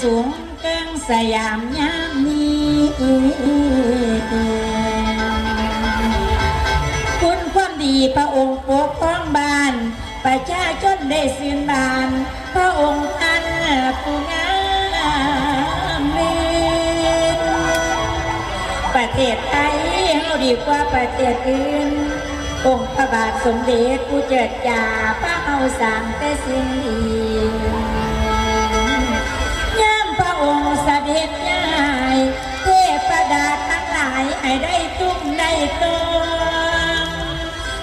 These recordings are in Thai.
สูงเกิงสยามยามนี้คุณความดีพระองค์ปกป้องบ้าน ประชาชนได้สื่นบาน พระองค์ท่านผู้งามเลิศประเทศไทยเฮาดีกว่าประเทศอื่นองค์พระบาทสมเด็จผู้เจิดจาพระเอาสร้างแต่สิ่งดี ให้ได้ตุ้มได้ตอง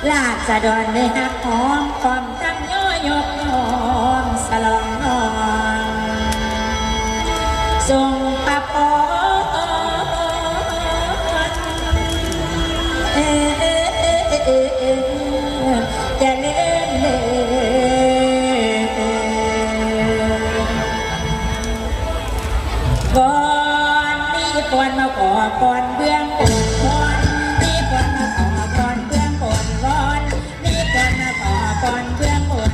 ราษฎรได้หักหอมความทั้งย่อยกยอมสลองนองทรงปะปอนเอ่อเอ่อเอ่อเอ่อเอ่อจะเล่นเลยก่อนนี่ ก่อนมาขอก่อนเบื้องก่อนก่อนนี่ก่อนมาขอก่อนเบื้องก่อนก่อนนี่ก่อนมาขอก่อนเบื้องก่อน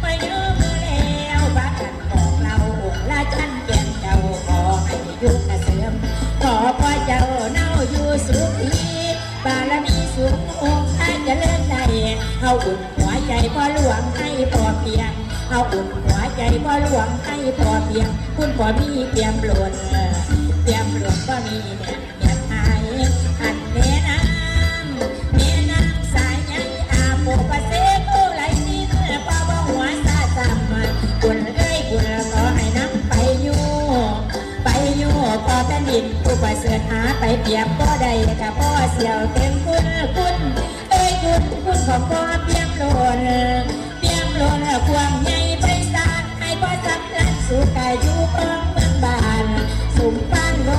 ไปเนื้อมือแล้วบ้านของเราองค์ละจันเกียนเจ้าขอให้ยุคเกษมขอพระเจ้าเน่าอยู่สุขีบารมีสูงองค์ท่านจะเลื่อนใดเอาอุ่นหัวใจพ่อหลวงให้พอเพียงเอาอุ่นหัวใจพ่อหลวงให้พอเพียง คุณพ่อมีเตรียมหล่นเตรียมหล่น ก็มีเนี่ยเนี่ยหายอันแม่นางแม่นางสายใหญ่อาโปปะเสโกไหลนี่เมื่อป้าว่าหัวซาจำมาคุณเอ้ยคุณขอให้น้ำไปอยู่ไปอยู่พอแผ่นดินผู้ประเสริฐหาไปเปรียบก็ได้กับพ่อเสี่ยวเต็มคุณคุณเอ้ยคุณคุณของพ่อเพียงโลนเพียงโลนความใหญ่ไปสาให้พ่อสักลันสู่กายอยู่ของเมืองบ้านสุ่มป้านโล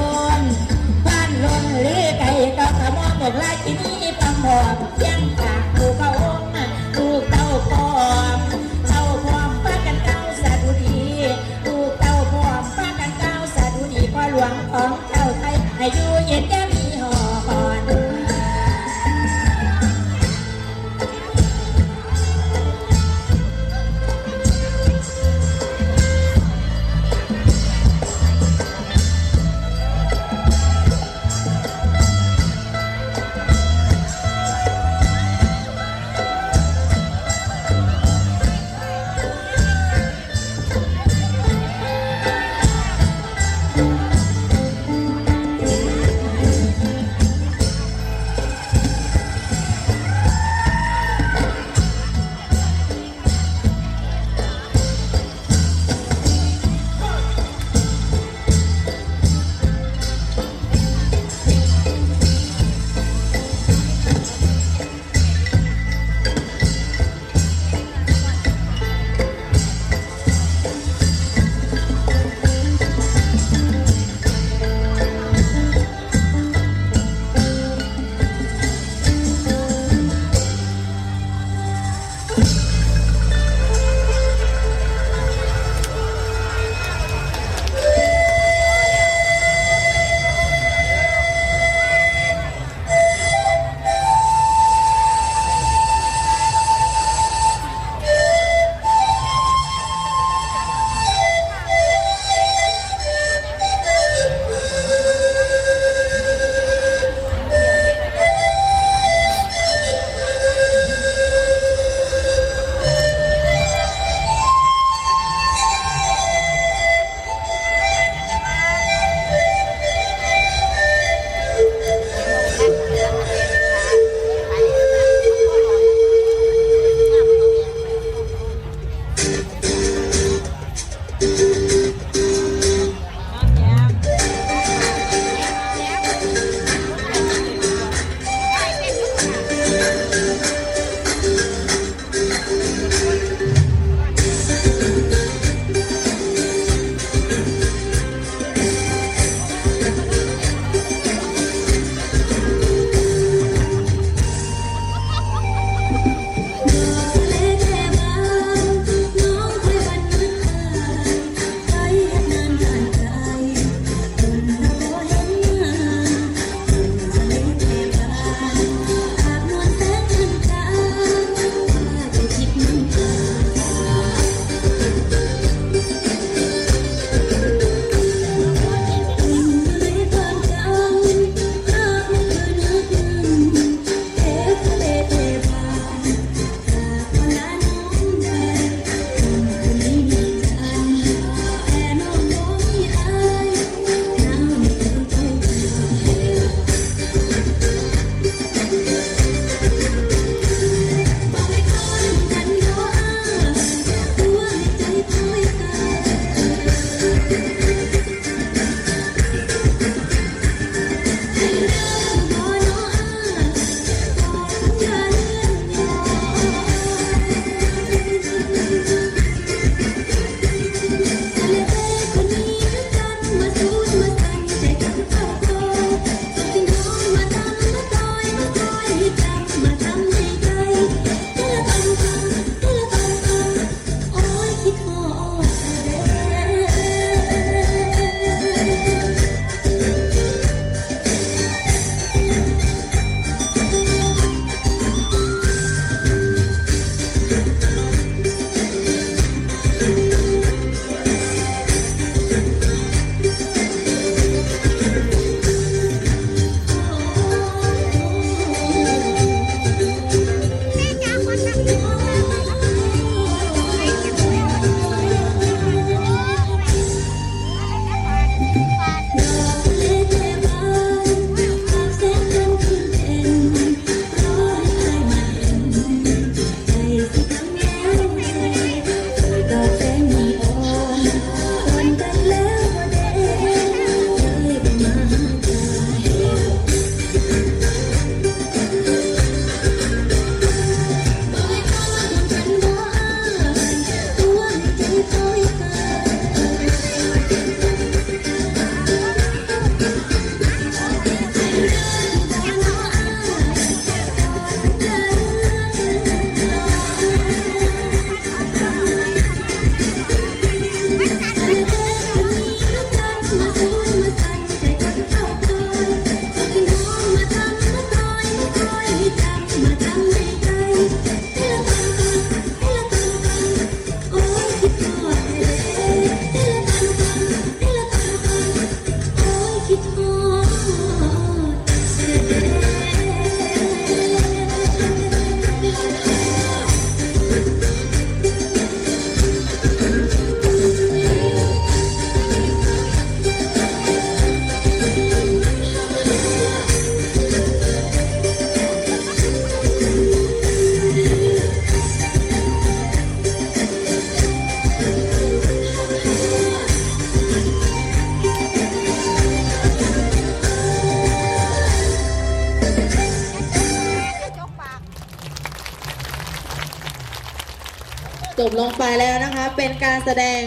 จ้าไจบลงไปแล้วนะคะ เป็นการแสดง